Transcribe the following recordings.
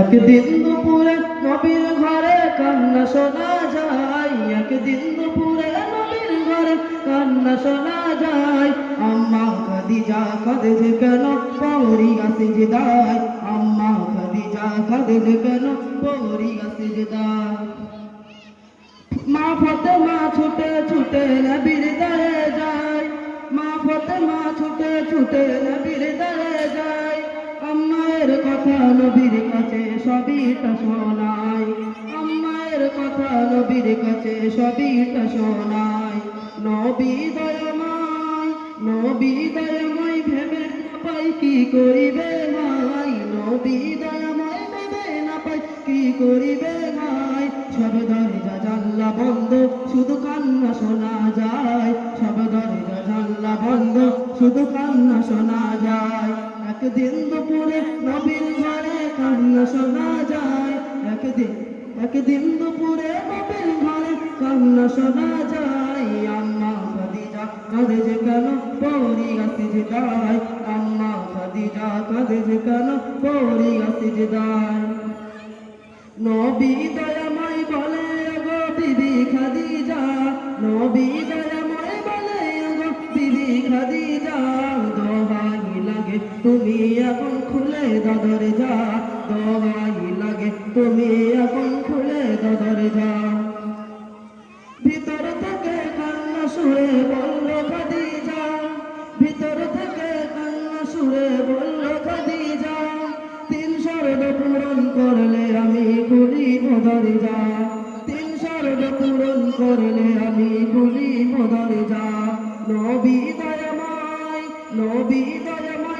একদিন দুপুরে নবীর ঘরে কান্না শোনা যায়। একদিন দুপুরে নবীর ঘরে কান্না শোনা যায়। আম্মা খাদিজা কাঁদে কেন পৌরি আসে যে দায় আম্মা খাদিজা কাঁদে কেন পৌরি আসে যে দায় মা ছুটে ছুটে নবীর দরে যায়। মা ফতেমা ছুটে ছুটে নবীর দরে যায়। আম্মায়ের কথা নবীর কাছে সবিটা শোনায়। আম্মায়ের কথা নবীর কাছে সবিটা শোনায়। নবী দয়াময় নবী দয়াময় ভেবে না পাই কি করিবে ভাই। নবী দয়াময় ভেবে না পাই কি করিবে ভাই। সব একদিন দুপুরে নবীর ঘরে কান্না শোনা যায়। একদিন একদিন দুপুরে নবীর ঘরে কান্না শোনা যায়। আম্মা খাদিজা কাঁদে যে কেন? পৌরি গাছে যে দায় আম্মা খাদিজা কাঁদে যে কেন? পৌরি গাছে যে দায় নবী দয়াময় বলে গো বিবি খাদিজা, নবী দয়াময় তুমি এখন খুলে দদর যা দোহাই লাগে তুমি এখন খুলে দদর যা ভিতর থেকে কান্না সুরে বলল খাদিজা, ভিতর থেকে কান্না সুরে বলল খাদিজা, তিন শরদ পূরণ করলে আমি খুলি মদরে যা তিন শরদ পূরণ করলে আমি খুলি মদরে যা নবী দয়াময় নবী দয়াময়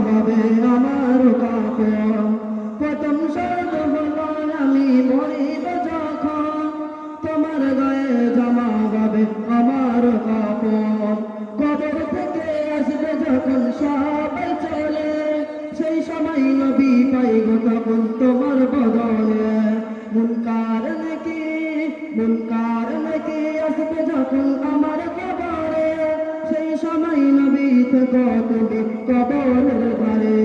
মুনকার নাকি আসবে যখন আমার কবরে, সেই সময় নবী থেকে তুমি কবরের ঘরে।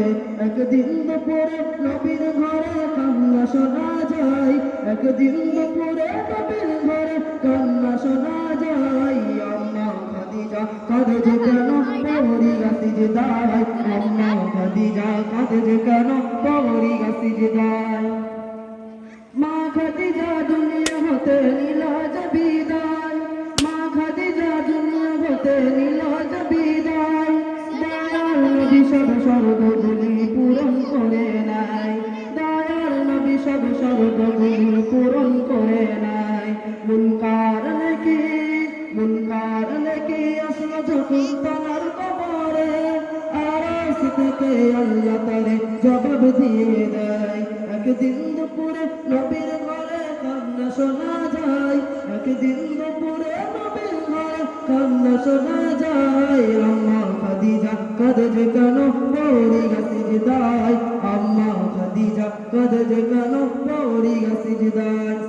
একদিন দুপুরে নবীর ঘরে কান্না শোনা যায়, একদিন দুপুরে নবীর ঘরে কান্না শোনা যায়। আম্মা যে কেন? পৌরি দায় আম্মা খাদিজা কাঁদে যে কেন? পৌরি গাছি যে দায় যখন তোমার কবরে আরাস থেকে আল্লাহ তারে জবাব দিয়ে দেয়। একদিন দুপুরে নবীর ঘরে কান্না শোনা যায়। একদিন দুপুরে নবীর ঘরে কান্না শোনা যায়। আম্মা খাদিজা কাঁদে কেন? পৌরি গাছি দায় আম্মা খাদিজা কাঁদে কেন? পৌরি গাছি দায়